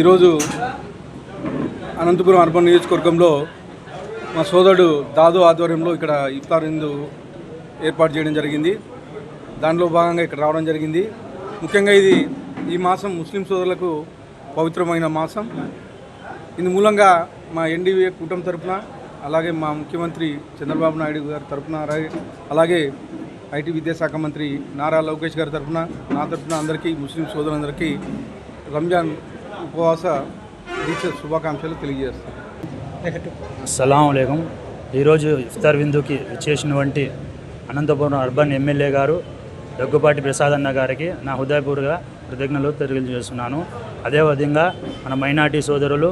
ఈరోజు అనంతపురం అర్బన్ నియోజకవర్గంలో మా సోదరుడు దాదు ఆధ్వర్యంలో ఇక్కడ ఇఫ్తార్ ఇందు ఏర్పాటు చేయడం జరిగింది. దానిలో భాగంగా ఇక్కడ రావడం జరిగింది. ముఖ్యంగా ఇది ఈ మాసం ముస్లిం సోదరులకు పవిత్రమైన మాసం. ఇందు మూలంగా మా ఎన్డీవీ కూటమి తరఫున అలాగే మా ముఖ్యమంత్రి చంద్రబాబు నాయుడు గారి తరపున అలాగే ఐటీ విద్యాశాఖ మంత్రి నారా లోకేష్ గారి తరపున నా తరపున అందరికీ ముస్లిం సోదరులందరికీ రంజాన్ ఉపవాస దీక్ష శుభాకాంక్షలు తెలియజేస్తాను. అస్సలం అయికం ఈరోజు ఇఫ్తార్ విందుకి ఇచ్చేసినటువంటి అనంతపురం అర్బన్ ఎమ్మెల్యే గారు దగ్గుపాటి ప్రసాద్ అన్న గారికి నా హృదయపూర్వక కృతజ్ఞతలు తెలియజేస్తున్నాను. అదేవిధంగా మన మైనార్టీ సోదరులు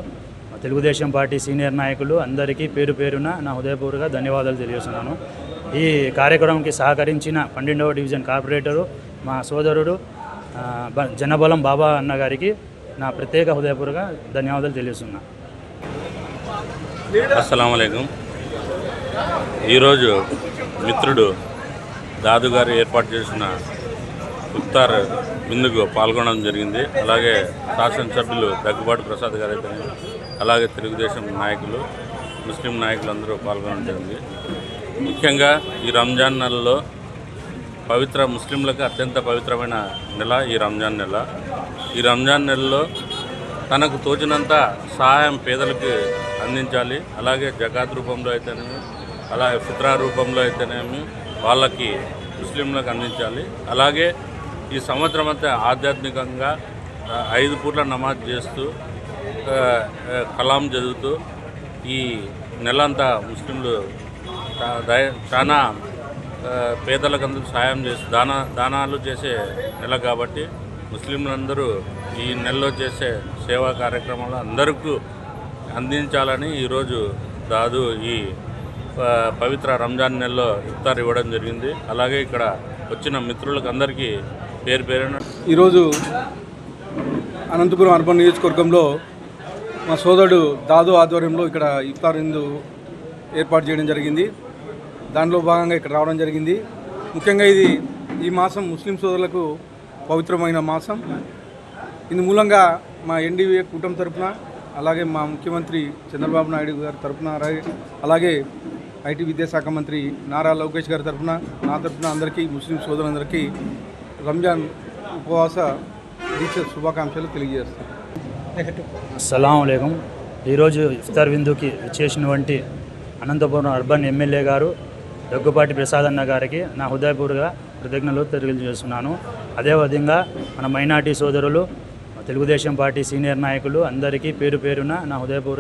తెలుగుదేశం పార్టీ సీనియర్ నాయకులు అందరికీ పేరు పేరున నా హృదయపూర్వక ధన్యవాదాలు తెలియజేస్తున్నాను. ఈ కార్యక్రమంకి సహకరించిన పన్నెండవ డివిజన్ కార్పొరేటరు మా సోదరుడు జనబలం బాబా అన్న గారికి నా ప్రత్యేక హృదయపూర్వక ధన్యవాదాలు తెలియజేస్తున్నాను అస్సలం అయికం ఈరోజు మిత్రుడు దాదు గారు ఏర్పాటు చేసిన ఇఫ్తార్ విందుకు పాల్గొనడం జరిగింది. అలాగే శాసనసభ్యులు దగ్గుబాటు ప్రసాద్ గారు అయితే అలాగే తెలుగుదేశం నాయకులు ముస్లిం నాయకులు అందరూ పాల్గొనడం జరిగింది. ముఖ్యంగా ఈ రంజాన్ నెలలో పవిత్ర ముస్లింలకు అత్యంత పవిత్రమైన నెల ఈ రంజాన్ నెల. ఈ రంజాన్ నెలలో తనకు తోచినంత సహాయం పేదలకు అందించాలి. అలాగే జకాత్ రూపంలో అయితేనేమి అలాగే ఫిత్రా రూపంలో అయితేనేమి వాళ్ళకి ముస్లింలకు అందించాలి. అలాగే ఈ సంవత్సరం అంతా ఆధ్యాత్మికంగా ఐదు పూట్ల నమాజ్ చేస్తూ కలాం చదువుతూ ఈ నెలంతా ముస్లింలు చాలా పేదలకు అందరూ సాయం చేసి దాన దానాలు చేసే నెల కాబట్టి ముస్లింలందరూ ఈ నెలలో చేసే సేవా కార్యక్రమాలు అందరికీ అందించాలని ఈరోజు దాదు ఈ పవిత్ర రంజాన్ నెలలో ఇఫ్తార్ ఇవ్వడం జరిగింది. అలాగే ఇక్కడ వచ్చిన మిత్రులకు అందరికీ పేరు పేరున ఈరోజు అనంతపురం అర్బన్ నియోజకవర్గంలో మా సోదరుడు దాదు ఆధ్వర్యంలో ఇక్కడ ఇఫ్తార్ ఇందు ఏర్పాటు చేయడం జరిగింది. దానిలో భాగంగా ఇక్కడ రావడం జరిగింది. ముఖ్యంగా ఇది ఈ మాసం ముస్లిం సోదరులకు పవిత్రమైన మాసం. ఇందు మూలంగా మా ఎన్డీవీఏ కూటమి తరపున అలాగే మా ముఖ్యమంత్రి చంద్రబాబు నాయుడు గారి తరపున అలాగే ఐటీ విద్యాశాఖ మంత్రి నారా లోకేష్ గారి తరపున నా తరపున అందరికీ ముస్లిం సోదరులందరికీ రంజాన్ ఉపవాస దీక్ష శుభాకాంక్షలు తెలియజేస్తాను అస్సలం ఈరోజు ఇఫ్తార్ విందుకి ఇచ్చేసినటువంటి అనంతపురం అర్బన్ ఎమ్మెల్యే గారు దగ్గుపాటి ప్రసాద్ అన్న గారికి నా హృదయపూర్వక కృతజ్ఞతలు తెలియజేస్తున్నాను. అదేవిధంగా మన మైనార్టీ సోదరులు తెలుగుదేశం పార్టీ సీనియర్ నాయకులు అందరికీ పేరు పేరున నా హృదయపూర్వక